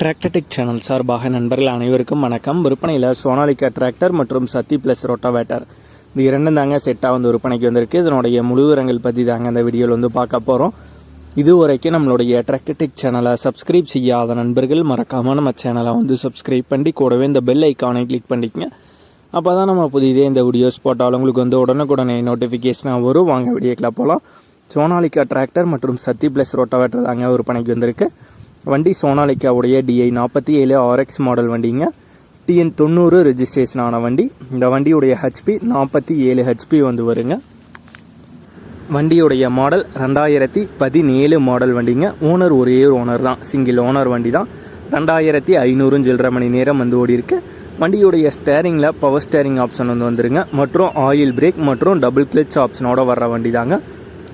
Tractor Tech channel சார்பாக நண்பர்கள் அனைவருக்கும் வணக்கம். விற்பனையில் சோனாலிக்கா டிராக்டர் மற்றும் சத்தி ப்ளஸ் ரோட்டாவேட்டர் இது இரண்டும் தாங்க செட்டாக வந்து விற்பனைக்கு வந்திருக்கு. இதனுடைய முழு விவரங்கள் பற்றி தாங்க அந்த வீடியோவில் வந்து பார்க்க போகிறோம் இது வரைக்கும் நம்மளுடைய டிராக்டர்டெக் சேனலை சப்ஸ்கிரைப் செய்யாத நண்பர்கள் மறக்காமல் நம்ம சேனலை வந்து சப்ஸ்கிரைப் பண்ணி கூடவே இந்த பெல் ஐக்கானை கிளிக் பண்ணிக்கங்க. அப்போ தான் நம்ம புதிதே இந்த வீடியோஸ் போட்டாலும் உங்களுக்கு வந்து உடனுக்குடனே நோட்டிஃபிகேஷனாக வரும். வாங்க வீடியோக்கில் போகலாம் சோனாலிக்கா டிராக்டர் மற்றும் சத்தி ப்ளஸ் ரோட்டாவேட்டர் தாங்க விற்பனைக்கு வந்திருக்கு. வண்டி சோனாலிக்காவுடைய டிஐ நாற்பத்தி ஏழு ஆர்எக்ஸ் மாடல் வண்டிங்க. டிஎன் தொண்ணூறு ரெஜிஸ்ட்ரேஷன் ஆன வண்டி. இந்த வண்டியுடைய ஹெச்பி நாற்பத்தி ஏழு ஹெச்பி வந்து வருங்க. வண்டியுடைய மாடல் ரெண்டாயிரத்தி பதினேழு மாடல் வண்டிங்க. ஓனர் ஒரே ஓனர் தான். சிங்கிள் ஓனர் வண்டி தான் ரெண்டாயிரத்தி ஐநூறும் சில்லரை மணி நேரம் வந்து ஓடி இருக்கு வண்டியுடைய ஸ்டேரிங்கில் பவர் ஸ்டேரிங் ஆப்ஷன் வந்து வந்துருங்க. மற்றும் ஆயில் பிரேக் மற்றும் டபுள் கிளச் ஆப்ஷனோட வர்ற வண்டி தாங்க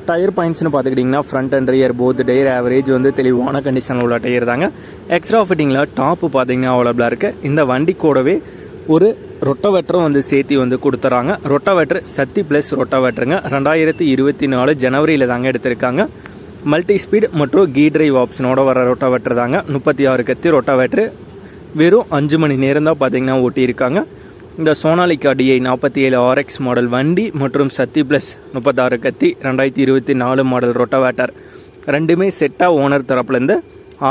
டயர் பாயிண்ட்ஸ்னு பார்த்துக்கிட்டிங்கன்னா front and rear both tyre average வந்து தெளிவான கண்டிஷனில் உள்ள டயர் தாங்க. எக்ஸ்ட்ரா ஃபிட்டிங்கில் டாப்பு பார்த்தீங்கன்னா அவைலபிளாக இருக்குது இந்த வண்டி கூடவே ஒரு ரொட்டோவேட்டரும் வந்து சேர்த்து வந்து கொடுத்துறாங்க. ரொட்டோவேட்டர் சத்தி ப்ளஸ் ரொட்டோவேட்டருங்க ரெண்டாயிரத்தி இருபத்தி நாலு ஜனவரியில் தாங்க எடுத்திருக்காங்க. மல்டி ஸ்பீட் மற்றும் கீ டிரைவ் ஆப்ஷனோட வர ரொட்டோவேட்டர் தாங்க. முப்பத்தி ஆறு கத்தி ரொட்டோவேட்டர் வெறும் அஞ்சு மணி நேரம் தான் பார்த்தீங்கன்னா ஓட்டியிருக்காங்க. இந்த சோனாலிக்கா டிஐ நாற்பத்தி ஏழு ஆர்எக்ஸ் மாடல் வண்டி மற்றும் சத்தி ப்ளஸ் முப்பத்தாறு கத்தி ரெண்டாயிரத்தி இருபத்தி நாலு மாடல் ரொட்டோவேட்டர் ரெண்டுமே செட்டாக ஓனர் தரப்புலேருந்து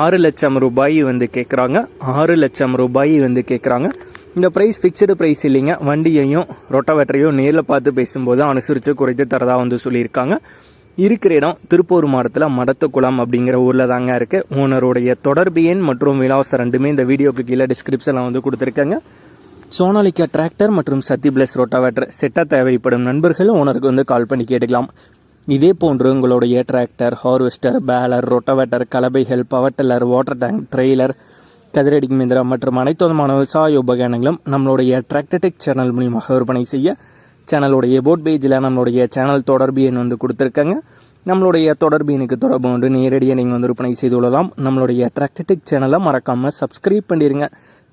ஆறு லட்சம் ரூபாய் வந்து கேட்குறாங்க ஆறு லட்சம் ரூபாய் வந்து கேட்குறாங்க இந்த ப்ரைஸ் ஃபிக்ஸ்டு ப்ரைஸ் இல்லைங்க. வண்டியையும் ரொட்டோவேட்டரையும் நேரில் பார்த்து பேசும்போது அனுசரித்து குறைத்து தரதாக வந்து சொல்லியிருக்காங்க. இருக்கிற இடம் திருப்பூர் மாவட்டத்தில் மடத்துக்குளம் அப்படிங்கிற ஊரில் தாங்க இருக்குது ஓனருடைய தொடர்பு எண் மற்றும் விலாசம் ரெண்டுமே இந்த வீடியோக்கு கீழே டிஸ்கிரிப்ஷனில் வந்து கொடுத்துருக்காங்க. சோனாலிகா டிராக்டர் மற்றும் சத்தி பிளஸ் ரோட்டாவேட்டர் செட்டாக தேவைப்படும் நண்பர்கள் ஓனருக்கு வந்து கால் பண்ணி கேட்டுக்கலாம். இதே போன்று உங்களுடைய tractor harvester baler rotavator கலபைகள் power tiller water tank trailer கதிரடி Mahindra மற்றும் அனைத்து விதமான விவசாய உபகரணங்களும் நம்மளுடைய டிராக்டர்டெக் சேனல் மூலியமாக விற்பனை செய்ய சேனலுடைய போட் பேஜில் நம்மளுடைய சேனல் தொடர்பு எண் வந்து கொடுத்துருக்காங்க. நம்மளுடைய தொடர்பு எனக்கு தொடர்பு கொண்டு நேரடியாக நீங்கள் வந்து விற்பனை செய்து கொள்ளலாம். நம்மளுடைய டிராக்டர்டெக் சேனலை மறக்காமல் சப்ஸ்கிரைப் பண்ணிடுங்க